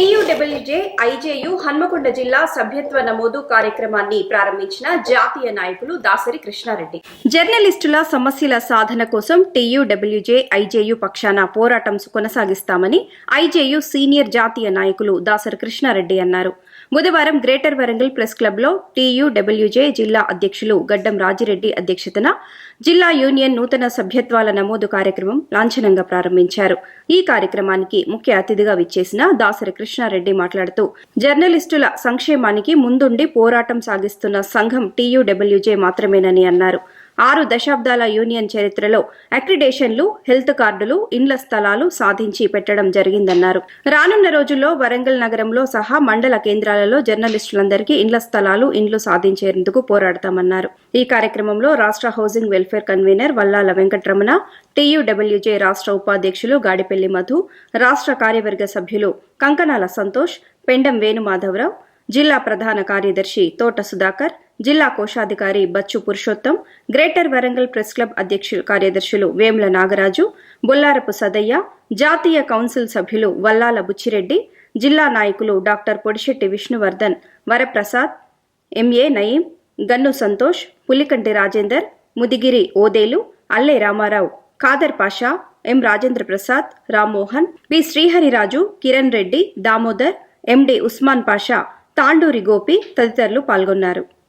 IJU Hanamkonda జిల్లా సభ్యత్వ నమోదు కార్యక్రమాన్ని ప్రారంభించిన జాతీయ నాయకులు దాసరి కృష్ణారెడ్డి. జర్నలిస్టుల సమస్యల సాధన కోసం టీయూడబ్ల్యూజే ఐజేయు పక్షాన పోరాటం కొనసాగిస్తామని ఐజేయు సీనియర్ జాతీయ నాయకులు దాసరి కృష్ణారెడ్డి అన్నారు. బుధవారం గ్రేటర్ వరంగల్ ప్రెస్ క్లబ్లో టీయూడబ్ల్యూజే జిల్లా అధ్యక్షులు గడ్డం రాజిరెడ్డి అధ్యక్షతన జిల్లా యూనియన్ నూతన సభ్యత్వాల నమోదు కార్యక్రమం లాంఛనంగా ప్రారంభించారు. ఈ కార్యక్రమానికి ముఖ్య అతిథిగా విచ్చేసిన దాసరి కృష్ణారెడ్డి మాట్లాడుతూ జర్నలిస్టుల సంక్షేమానికి ముందుండి పోరాటం సాగిస్తున్న సంఘం టీయూడబ్ల్యూజే మాత్రమేనని అన్నారు. ఆరు దశాబ్దాల యూనియన్ చరిత్రలో అక్రిడేషన్లు హెల్త్ కార్డులు ఇండ్ల స్థలాలు సాధించి పెట్టడం జరిగిందన్నారు. రానున్న రోజుల్లో వరంగల్ నగరంలో సహా మండల కేంద్రాలలో జర్నలిస్టులందరికీ ఇండ్ల స్థలాలు ఇండ్లు సాధించేందుకు పోరాడతామన్నారు. ఈ కార్యక్రమంలో రాష్ట్ర housing welfare convener Vallala Venkataramana TUWJ రాష్ట్ర ఉపాధ్యక్షులు గాడిపెల్లి మధు రాష్ట్ర కార్యవర్గ సభ్యులు కంకనాల సంతోష్ పెండం వేణుమాధవరావు జిల్లా ప్రధాన కార్యదర్శి తోట సుధాకర్ జిల్లా కోశాధికారి Bachchu Purushottam greater Warangal press club అధ్యక్షులు కార్యదర్శులు వేముల నాగరాజు బొల్లారపు సదయ్య జాతీయ కౌన్సిల్ సభ్యులు వల్లాల బుచ్చిరెడ్డి జిల్లా నాయకులు doctor Podishetti Vishnuvardhan Varaprasad MA Naeem Gannu Santosh Pulikanti Rajender Mudigiri Odelu Alle Ramarao Khader Pasha M Rajendra Prasad Rammohan B Srihariraju Kiran Reddy Damodar MD Usman Pasha Tanduri Gopi తదితరులు పాల్గొన్నారు.